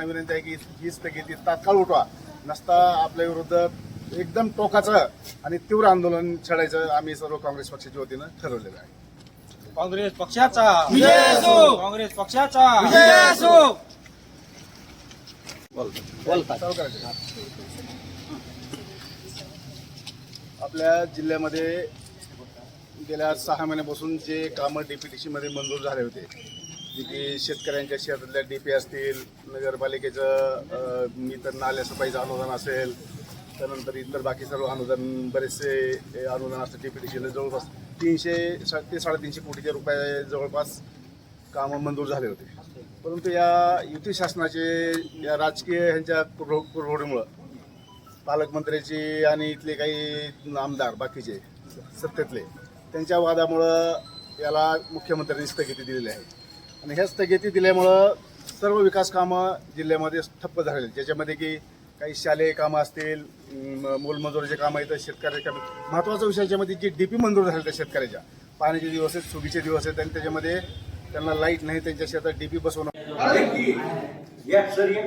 ही स्थगिती तात्काळ उठवा. नसता आपल्या विरुद्ध एकदम टोकाचं आणि तीव्र आंदोलन छेडायचं आम्ही सर्व काँग्रेस पक्षाच्या वतीनं ठरवलेलं आहे. काँग्रेस पक्षाचा. विजय असो. काँग्रेस पक्षाचा. आपल्या जिल्ह्यामध्ये गेल्या सहा महिन्यापासून जे कामं डीपीटीसी मध्ये मंजूर झाले होते जे की शेतकऱ्यांच्या शेतातल्या डी पी असतील नगरपालिकेचं मी इतर नाल्या सफाईचं अनुदान असेल त्यानंतर इतर बाकी सर्व अनुदान बरेचसे अनुदान असतं सीला जवळपास तीनशे सा- ते साडेतीनशे कोटीच्या रुपये जवळपास कामं मंजूर झाले होते. परंतु या युती शासनाचे या राजकीय ह्यांच्या कुरघो कुरघोडीमुळं पालकमंत्र्याची आणि इथले काही आमदार बाकीचे सत्तेतले त्यांच्या वादामुळं याला मुख्यमंत्र्यांनी स्थगिती दिलेली आहे. आणि ह्या स्थगिती दिल्यामुळं सर्व विकास कामं जिल्ह्यामध्ये ठप्प झालेली. ज्याच्यामध्ये की काही शालेय कामं असतील म- मोलमजुरीचे कामं येतं शेतकऱ्याच्या महत्त्वाचा विषय याच्यामध्ये जी डी पी मंजूर झाल्या त्या शेतकऱ्याच्या. पाण्याचे दिवस आहेत सुगीचे दिवस आहेत आणि त्याच्यामध्ये त्यांना लाइट नाही त्यांच्या शेतात डीपी बसवणं. या सर या